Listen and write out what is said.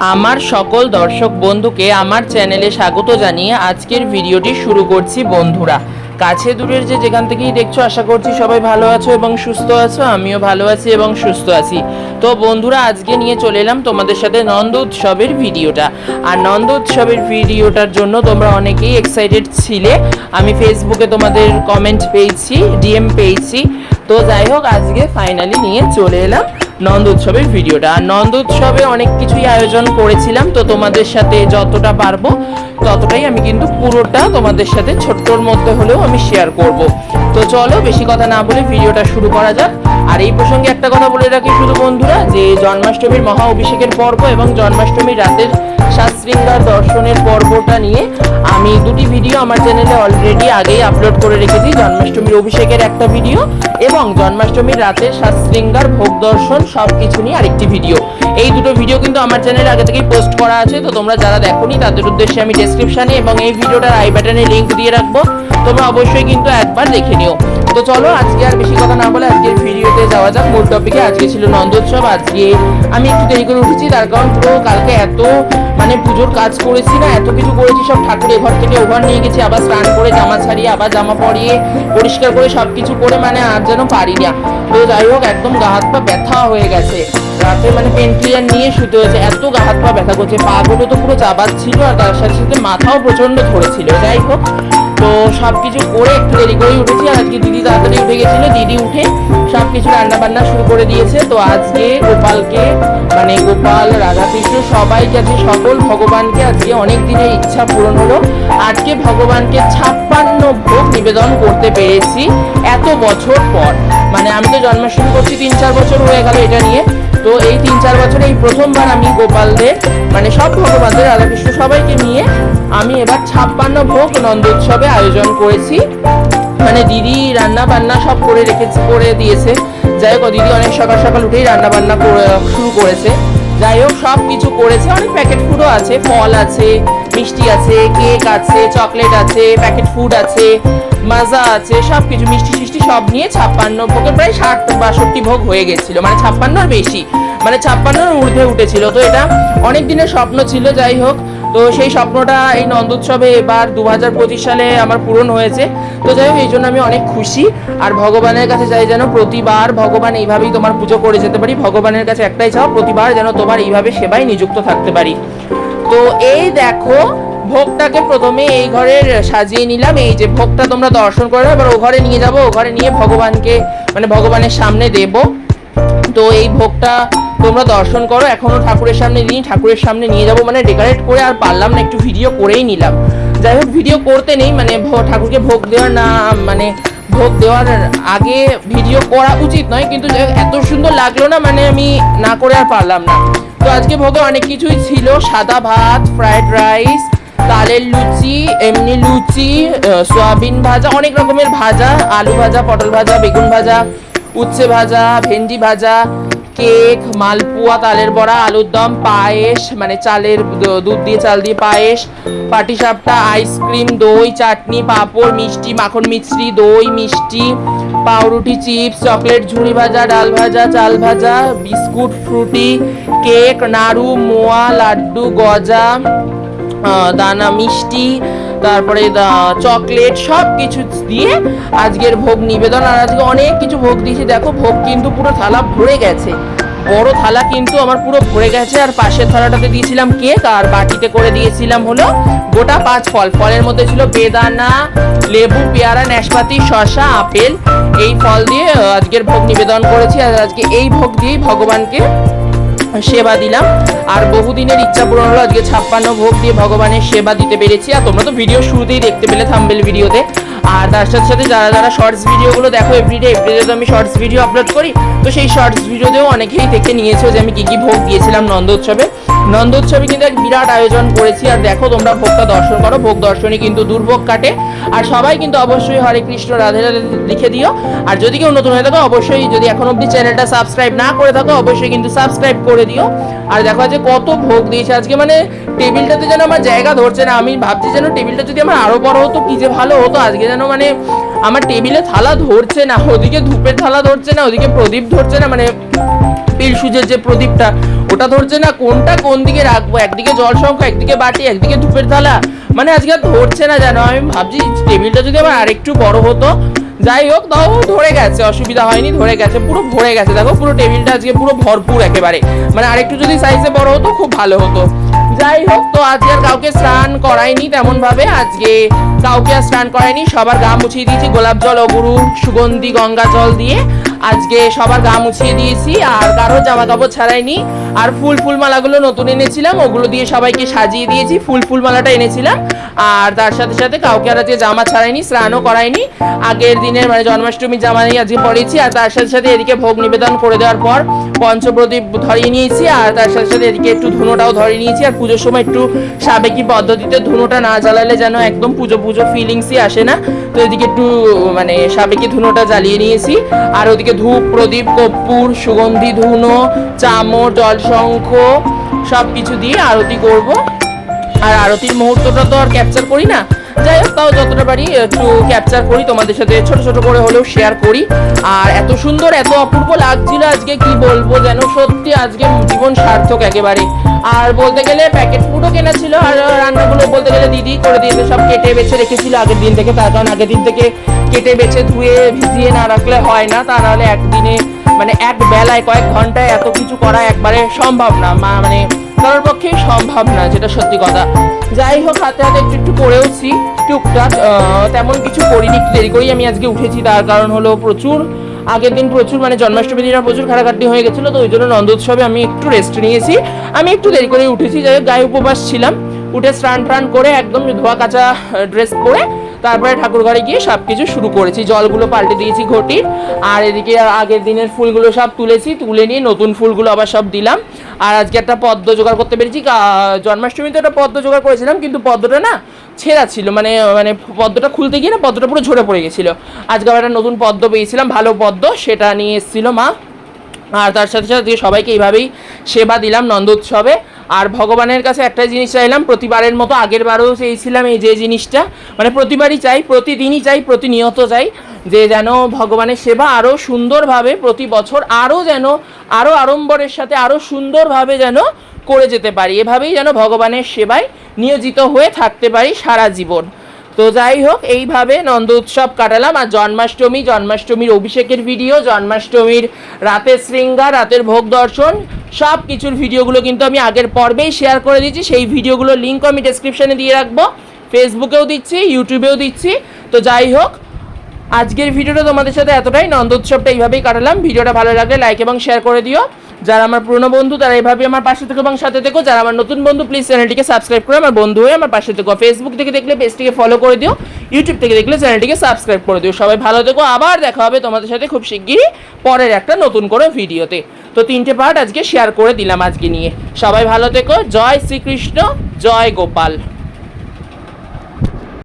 আমার সকল দর্শক বন্ধুকে আমার চ্যানেলে স্বাগত জানিয়ে আজকের ভিডিওটি শুরু করছি বন্ধুরা। কাছে দূরের যে যেখান থেকেই দেখছ, আশা করছি সবাই ভালো আছো এবং সুস্থ আছো, আমিও ভালো আছি এবং সুস্থ আছি। তো বন্ধুরা, আজকে নিয়ে চলে এলাম তোমাদের সাথে নন্দ উৎসবের ভিডিওটা। আর নন্দ উৎসবের ভিডিওটার জন্য তোমরা অনেকেই এক্সাইটেড ছিলে। আমি ফেসবুকে তোমাদের কমেন্ট পেয়েছি ডিএম পেয়েছি। তো যাই হোক, আজকে ফাইনালি নিয়ে চলে এলাম। নন্দ উৎসবের ভিডিওটা। আর নন্দ উৎসবে অনেক কিছুই আয়োজন করেছিলাম, তো তোমাদের সাথে যতটা পারব ততটাই আমি কিন্তু পুরোটা তোমাদের সাথে ছোট্টর মধ্যে হলেও আমি শেয়ার করব। তো চলো, বেশি কথা না বলে ভিডিওটা শুরু করা যাক। আর এই প্রসঙ্গে একটা কথা বলে রাখি শুধু বন্ধুরা, যে জন্মাষ্টমীর মহা অভিষেকের পর্ব এবং জন্মাষ্টমীর রাতের সাতশৃঙ্গার দর্শনের পর্বটা নিয়ে আমি দুটি ভিডিও আমার চ্যানেলে অলরেডি আগেই আপলোড করে রেখেছি জন্মাষ্টমীর অভিষেকের একটা ভিডিও এবং জন্মাষ্টমীর রাতের সাতশৃঙ্গার ভোগ দর্শন সব কিছু নিয়ে আরেকটি ভিডিও এই দুটো ভিডিও কিন্তু আমার চ্যানেলে আগে থেকেই পোস্ট করা আছে, তো তোমরা যারা দেখোনি, তাদের উদ্দেশ্যে আমি ডেসক্রিপশনে এবং এই ভিডিওটার আই বাটনে লিঙ্ক দিয়ে রাখব। তোমরা অবশ্যই কিন্তু একবার দেখে নিও। তো চলো, আজকে আর বেশি কথা না বলে আজকের ভিডিওতে যাওয়া যাক। মূল টপিকে আজকে ছিল নন্দোৎসব। আজকে আমি একটু দেরি করে উঠেছি, তার কারণ পুরো কালকে এত মানে পুজোর কাজ করেছি না, এত কিছু করেছি, সব ঠাকুরের ঘর থেকে ওভার নিয়ে গেছি, আবার স্নান করে জামা ছাড়িয়ে, আবার জামা পরিয়ে, পরিষ্কার করে সব কিছু করে মানে আর যেন পারি না। তো যাই হোক, একদম গা হাত পা ব্যথা হয়ে গেছে। রাতে মানে পেন ক্লিয়ার নিয়ে শুতে হয়েছে, এত গা হাত পা ব্যথা করছে, পা গুলো তো পুরো চাবাচ্ছিল, আর তার সাথে সাথে মাথাও প্রচণ্ড ধরেছিল। যাই হোক তো সব কিছু করে একটু দেরি করে উঠেছি। আর আজকে দিদি তাড়াতাড়ি উঠে গেছিল, দিদি উঠে সব কিছু রান্না বান্না শুরু করে দিয়েছে। তো আজকে গোপালকে মানে গোপাল, রাধাকৃষ্ণ সবাই আজকে সকল ভগবানকে আজকে অনেক দিনের ইচ্ছা পূরণ হলো, আজকে ভগবানকে ছাপ্পান্ন ভোগ নিবেদন করতে পেরেছি এত বছর পর। মানে আমি তো জন্মাষ্টমী করছি তিন, চার বছর হয়ে গেল এটা নিয়ে। তো এই তিন, চার বছরে এই প্রথমবার আমি গোপালদের মানে সব ভগবানদের, রাধাকৃষ্ণ সবাইকে নিয়ে আমি এবার ছাপ্পান্ন ভোগ নন্দ উৎসবে আয়োজন করেছি। মানে দিদি রান্না বান্না সব করে রেখেছে, করে দিয়েছে। যাই হোক, দিদি অনেক সকাল সকাল উঠেই রান্না বান্না শুরু করেছে। যাই হোক, সব কিছু করেছে। অনেক প্যাকেট ফুডও আছে। ফল আছে, মিষ্টি আছে কেক আছে চকলেট আছে প্যাকেট ফুড আছে। মাজা আছে সব কিছু মিষ্টি সিষ্টি সব নিয়ে ছাপ্পান্ন ভোগের প্রায় ষাট, বাষট্টি ভোগ হয়ে গেছিল। মানে ছাপ্পান্নর বেশি। মানে ছাপ্পান্নর ঊর্ধ্বে উঠেছিল। তো এটা অনেক দিনের স্বপ্ন ছিল, যাই হোক। তো সেই স্বপ্নটা এই নন্দোৎসবে এবার দু হাজার পঁচিশ সালে আমার পূরণ হয়েছে। তো যাই হোক, এই জন্য আমি অনেক খুশি। আর ভগবানের কাছে চাই যেন প্রতিবার ভগবান এইভাবেই তোমার পুজো করে যেতে পারি। ভগবানের কাছে একটাই চাও, প্রতিবার যেন তোমার এইভাবে সেবায় নিযুক্ত থাকতে পারি। তো এই দেখো ভোগটাকে প্রথমে এই ঘরের সাজিয়ে নিলাম। এই যে ভোগটা তোমরা দর্শন করে এবার ও ঘরে নিয়ে যাব। ও ঘরে নিয়ে ভগবানকে মানে ভগবানের সামনে দেবো। তো এই ভোগটা তোমরা দর্শন করো। এখনও ঠাকুরের সামনে নিয়ে ঠাকুরের সামনে নিয়ে যাব। মানে ডেকোরেট করে আর পারলাম না, একটু ভিডিও করেই নিলাম। যাই হোক ভিডিও করতে নেই মানে ঠাকুরকে ভোগ দেওয়ার না মানে ভোগ দেওয়ার আগে ভিডিও করা উচিত নয়। কিন্তু এত সুন্দর লাগল না মানে আমি না করে আর পারলাম না। তো আজকে ভোগে অনেক কিছুই ছিল। সাদা ভাত ফ্রাইড রাইস তালের লুচি, এমনি লুচি সয়াবিন ভাজা, অনেক রকমের ভাজা, আলু ভাজা, পটল ভাজা, বেগুন ভাজা, উচ্ছে ভাজা, ভেন্ডি ভাজা, কেক, মালপোয়া, তালের বড়া, আলুর দম, পায়েস মানে চালের দুধ দিয়ে চাল দিয়ে পায়েস, পাটিসাপটা, আইসক্রিম, দই, চাটনি, পাঁপড়, মিষ্টি, মাখন মিষ্টি দই, মিষ্টি, পাউরুটি, চিপস, চকলেট ঝুড়ি ভাজা, ডাল ভাজা, চাল ভাজা, বিস্কুট, ফ্রুটি, কেক, নাড়ু, মোয়া, লাড্ডু, গজা দানা মিষ্টি, তারপরে চকলেট সব কিছু দিয়ে আজকের ভোগ নিবেদন। আর আজকে অনেক কিছু ভোগ দিয়েছি। দেখো, ভোগ কিন্তু পুরো থালা ভরে গেছে। বড় থালা কিন্তু আমার পুরো ভরে গেছে। আর পাশের থালাটাতে দিয়েছিলাম কেক, আর বাটিতে করে দিয়েছিলাম হলো গোটা পাঁচ ফল। ফলের মধ্যে ছিল বেদানা, লেবু, পেয়ারা, নাশপাতি, শসা, আপেল। এই ফল দিয়ে আজকের ভোগ নিবেদন করেছি। আর আজকে এই ভোগ দিয়েই ভগবানকে সেবা দিলাম। আর বহুদিনের ইচ্ছা পূরণ হলো আজকে ছাপ্পান্ন ভোগ দিয়ে ভগবানের সেবা দিতে পেরেছি। আর তোমরা তো ভিডিও শুরুতেই দেখতে পেলে থাম্বেল ভিডিওতে আর তার সাথে সাথে যারা যারা শর্টস ভিডিওগুলো দেখো এভরিডে এভরিডে তো আমি শর্টস ভিডিও আপলোড করি। তো সেই শর্টস ভিডিওতেও অনেকেই দেখে নিয়েছে যে আমি কী কী ভোগ দিয়েছিলাম নন্দোৎসবে নন্দোৎসবে কিন্তু এক বিরাট আয়োজন করেছি, আর দেখো তোমরা ভোগটা দর্শন করো, ভোগ দর্শনে কিন্তু দুর্ভোগ কাটে। আর সবাই কিন্তু অবশ্যই হরে কৃষ্ণ, রাধে রাধে লিখে দিও। আর যদি কেউ নতুন হয়ে থাকো, অবশ্যই যদি এখন অবধি চ্যানেলটা সাবস্ক্রাইব না করে থাকো, অবশ্যই কিন্তু সাবস্ক্রাইব করে দিও। আর দেখো যে কত ভোগ দিয়েছে। আজকে মানে টেবিলটাতে যেন আমার জায়গা ধরছে না, আমি ভাবছি যেন টেবিলটা যদি আমার আরও বড় হতো, কি যে ভালো হতো। আজকে যেন মানে আমার টেবিলে থালা ধরছে না, ওদিকে ধূপের থালা ধরছে না, ওদিকে প্রদীপ ধরছে না মানে পিলসুজের যে প্রদীপটা লোটা ধরছে না, কোনটা কোন দিকে রাখব? একদিকে জল সংখ্যা, একদিকে বাটি, একদিকে ধূপের থালা। মানে আজকে ধরছে না জানো আমি ভাবছি টেবিলটা যদি আবার আরেকটু বড় হতো। যাই হোক, তাও ধরে গেছে, অসুবিধা হয়নি, ধরে গেছে, পুরো ভরে গেছে। দেখো, পুরো টেবিলটা আজকে পুরো ভরপুর একেবারে। মানে আরেকটু যদি সাইজে বড় হতো, খুব ভালো হতো। যাই হোক, তো আজকে আর কাউকে স্নান করাইনি তেমন ভাবে আজকে কাউকে আর স্নান করাইনি সবার গা মুছিয়ে দিয়েছি, গোলাপ জল অগুরু সুগন্ধি, গঙ্গা জল দিয়ে। আজকে সবার গা মুছিয়ে দিয়েছি, আর কারও জামা কাপড় ছাড়াইনি। আর ফুল ফুল মালাগুলো নতুন এনেছিলাম, ওগুলো দিয়ে সবাইকে সাজিয়ে দিয়েছি, ফুল ফুল মালাটা এনেছিলাম। আর তার সাথে সাথে কাউকে আর আজকে জামা ছাড়াইনি, স্নানও করাইনি। আগের দিনের মানে জন্মাষ্টমীর জামা নিয়ে আজকে পরেছি আর তার সাথে সাথে এদিকে ভোগ নিবেদন করে দেওয়ার পর পঞ্চপ্রদীপ ধরিয়ে নিয়েছি, আর তার সাথে সাথে এদিকে একটু ধুনোটাও ধরিয়ে নিয়েছি, আর পুজোর সময় একটু সাবেকি পদ্ধতিতে ধুনোটা না জ্বালালে যেন একদম পুজো পুজো ফিলিংসই আসে না। তো এদিকে একটু মানে সাবেকি ধুনোটা জ্বালিয়ে নিয়েছি। আর ওদিকে ধূপ, প্রদীপ, কর্পূর, সুগন্ধি ধুনো, চামর, জলশঙ্খ সব কিছু দিয়ে আরতি করব। আর আরতির মুহূর্তটা তো আর ক্যাপচার করি না। যাই হোক, তাও যতটা পারি একটু ক্যাপচার করি, তোমাদের সাথে ছোট ছোট করে হলেও শেয়ার করি। আর এত সুন্দর, এত অপূর্ব লাগছিল আজকে, কি বলব যেন? সত্যি আজকে জীবন সার্থক একেবারে। আর বলতে গেলে প্যাকেট ফুডও কেনা ছিল, আর রান্নাগুলো বলতে গেলে দিদি করে দিয়েছে, সব কেটে বেছে রেখেছিল আগের দিন থেকে। তার কারণ আগের দিন থেকে কেটে বেছে, ধুয়ে, ভিজিয়ে না রাখলে হয় না। তা নাহলে একদিনে মানে এক বেলায় কয়েক ঘন্টায় এত কিছু করা একবারে সম্ভব না। মানে কারোর পক্ষে সম্ভব না, যেটা সত্যি কথা। যাই হোক, হাতে হাতে একটু একটু করেওছি, টুকটাক তেমন কিছু করিনি, একটু দেরি করেই আমি আজকে উঠেছি। তার কারণ হলো প্রচুর, আগের দিন প্রচুর মানে জন্মাষ্টমী দিন আমার প্রচুর খাটাখাটি হয়ে গেছিল, তো ওই জন্য নন্দোৎসবে আমি একটু রেস্ট নিয়েছি। আমি একটু দেরি করে উঠেছি, যাই গায়ে উপবাস ছিলাম। উঠে স্নান টান করে একদম ধোয়া কাঁচা ড্রেস পরে তারপরে ঠাকুর ঘরে গিয়ে সব কিছু শুরু করেছি। জলগুলো পাল্টে দিয়েছি ঘটির। আর এদিকে আগের দিনের ফুলগুলো সব তুলেছি, তুলে নিয়ে নতুন ফুলগুলো আবার সব দিলাম। আর আজকে একটা পদ্ম জোগাড় করতে পেরেছি। জন্মাষ্টমীতে একটা পদ্ম জোগাড় করেছিলাম, কিন্তু পদ্মটা না ছেঁড়া ছিল। মানে মানে পদ্মটা খুলতে গিয়ে না পদ্মটা পুরো ঝরে পড়ে গেছিল। আজকে আবার একটা নতুন পদ্ম পেয়েছিলাম, ভালো পদ্ম। সেটা নিয়ে এসেছিল মা। আর তার সাথে সাথে সবাইকে এইভাবেই সেবা দিলাম নন্দোৎসবে। আর ভগবানের কাছে একটা জিনিস চাইলাম, প্রতিবারের মতো আগের বারেও চেয়েছিলাম এই যে জিনিসটা। মানে প্রতিবারই চাই, প্রতিদিনই চাই, প্রতিনিয়ত চাই, যে যেন ভগবানের সেবা আরও সুন্দরভাবে প্রতি বছর আরও যেন আরও আড়ম্বরের সাথে আরও সুন্দরভাবে যেন করে যেতে পারি। এভাবেই যেন ভগবানের সেবায় নিয়োজিত হয়ে থাকতে পারি সারা জীবন। তো যাই হোক, এইভাবে নন্দ উৎসব কাটালাম। আর জন্মাষ্টমী, জন্মাষ্টমীর অভিষেকের ভিডিও জন্মাষ্টমীর রাতের শৃঙ্গার, রাতের ভোগ দর্শন সব কিছুর ভিডিওগুলো কিন্তু আমি আগের পর্বেই শেয়ার করে দিচ্ছি সেই ভিডিওগুলোর লিঙ্কও আমি ডেসক্রিপশানে দিয়ে রাখব। ফেসবুকেও দিচ্ছি ইউটিউবেও দিচ্ছি। তো যাই হোক আজকের ভিডিওটা তোমাদের সাথে এতটাই। নন্দ উৎসবটা এইভাবেই কাটালাম। ভিডিওটা ভালো লাগলে লাইক এবং শেয়ার করে দিও। যারা আমার পুরনো বন্ধু, তারা এইভাবে আমার পাশে থেকে এবং সাথে থেকো। যারা আমার নতুন বন্ধু প্লিজ চ্যানেলটিকে সাবস্ক্রাইব করে আমার বন্ধু হয়ে আমার পাশে থেকো। ফেসবুক থেকে দেখলে পেজটিকে ফলো করে দিও। ইউটিউব থেকে দেখলে চ্যানেলটিকে সাবস্ক্রাইব করে দিও। সবাই ভালো থেকো। আবার দেখা হবে তোমাদের সাথে খুব শিগগিরই পরের একটা নতুন করে ভিডিওতে। তো তিনটে পার্ট আজকে শেয়ার করে দিলাম আজকে নিয়ে। সবাই ভালো থেকো। জয় শ্রীকৃষ্ণ। জয় গোপাল।